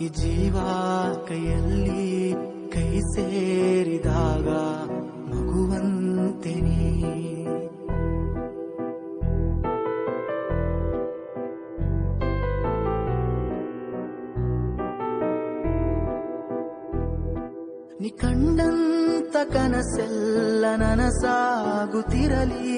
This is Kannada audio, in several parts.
ಈ ಜೀವ ಕೈಯಲ್ಲಿ ಕೈ ಸೇರಿದಾಗ ಮಗುವಂತೆ ನಿ ಕಂಡಂತ ಕನಸೆಲ್ಲ ನನಸಾಗುತ್ತಿರಲಿ.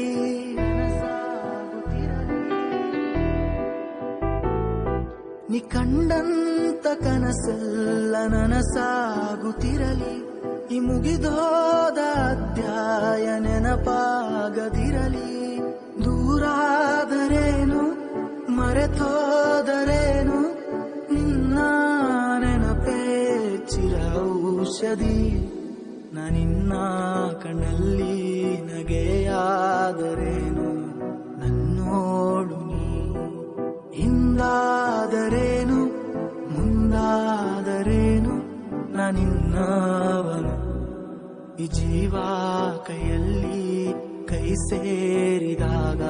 ನಿ ಕಂಡಂತ ಕನಸೆಲ್ಲ ನನಸಾಗುತ್ತಿರಲಿ. ಈ ಮುಗಿದೋದ ಅಧ್ಯಾಯ ನೆನಪಾಗದಿರಲಿ. ದೂರಾದರೇನು, ಮರೆತೋದರೇನು, ನಿನ್ನ ನೆನಪೇ ಚಿರ ಔಷಧಿ. ನಾನಿನ್ನ ಕಣ್ಣಲ್ಲಿ ನಗೆಯಾದರೇನು ನಾನಿನ್ನವನು ಈ ಜೀವ ಕೈಯಲ್ಲಿ ಕೈ ಸೇರಿದಾಗ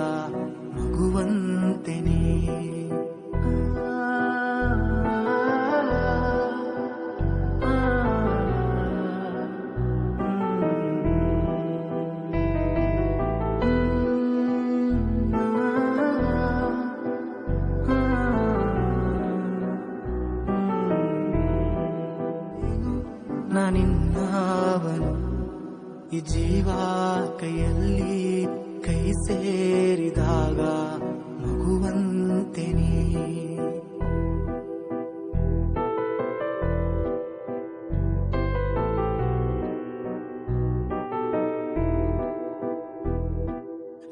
ಮಗುವಂತೆ ನಾನಿನ್ನವನು. ಈ ಜೀವ ಕೈಯಲ್ಲಿ ಕೈ ಸೇರಿದಾಗ ಮಗುವಂತೆ ನೀ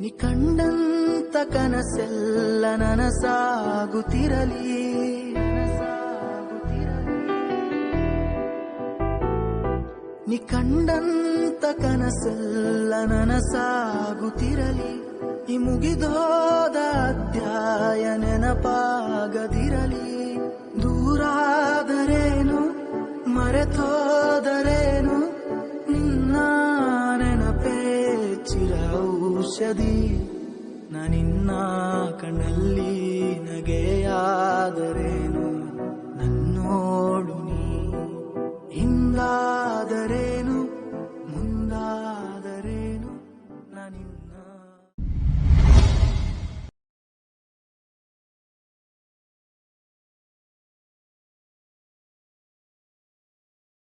ಕಂಡಂತ ಕನಸೆಲ್ಲ ನನಸಾಗುತ್ತಿರಲಿ. ಕಂಡಂತ ಕನಸೆಲ್ಲ ನನಸಾಗುತ್ತಿರಲಿ. ಈ ಮುಗಿದೋದ ಅಧ್ಯಾಯ ನೆನಪಾಗದಿರಲಿ. ದೂರಾದರೇನು, ಮರೆತೋದರೇನು, ನಿನ್ನ ನೆನಪೇ ಚಿರ ಔಷಧಿ. ನಾನಿನ್ನ ಕಣ್ಣಲ್ಲಿ ನಗೆಯಾದರೇನು, ನನ್ನೋಡು